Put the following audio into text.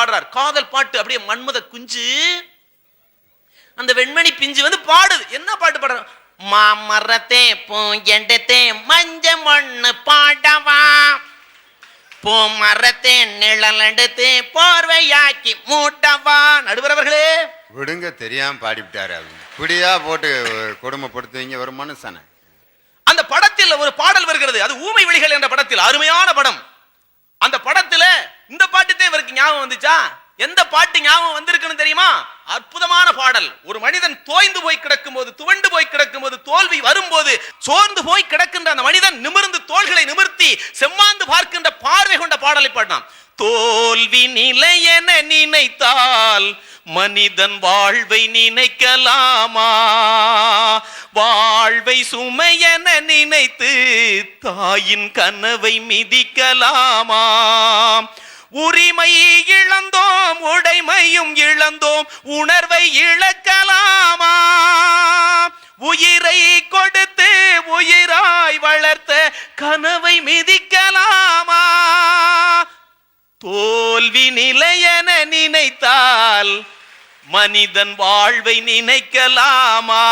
பாடுறார். காதல் பாட்டு அப்படியே மன்மத குஞ்சு அந்த வெண்மணி பிஞ்சு வந்து பாடுது. என்ன பாட்டு பாடுற மாமரத்தே பூஞ்செண்டத்தே மஞ்ச மண்ணு பாடவா? பூ மரத்தே நிழலெடுத்து போர்வையாக்கி மூட்டவா? நடுவரவர்களே. விடுங்க தெரியாம பாடிவிட்டாரு இப்படியா போட்டு கொடுமைப்படுத்துவீங்க ஒரு மனுஷனை. அந்த படத்தில் ஒரு பாடல் வருகிறது. அது ஊமை விழிகள் என்ற படத்தில் அருமையான படம். அந்த இவருக்கு ஞாபகம் வந்துச்சா? எந்த பாட்டு ஞாபகம் வந்திருக்குன்னு தெரியுமா? அற்புதமான பாடல். ஒரு மனிதன் தோய்ந்து போய் கிடக்கும் போது துவண்டு போய் கிடக்கும் போது தோல்வி வரும்போது சோர்ந்து போய் கிடக்கின்ற அந்த மனிதன் நிமிர்ந்து தோள்களை நிமிர்த்தி செம்மாந்து பார்க்கின்ற பார்வை கொண்ட பாடலை பாடினான். தோல்வி நிலையென நினைத்தால் மனிதன் வாழ்வை நினைக்கலாமா? வாழ்வை சுமையென நினைத்து தாயின் கனவை மிதிக்கலாமா? உரிமை இழந்தோம் உடைமையும் இழந்தோம் உணர்வை இழக்கலாமா? உயிரை கொடுத்து உயிராய் வளர்த்த கனவை மிதிக்கலாமா? தோல்வி நிலையென நினைத்தால் மனிதன் வாழ்வை நினைக்கலாமா?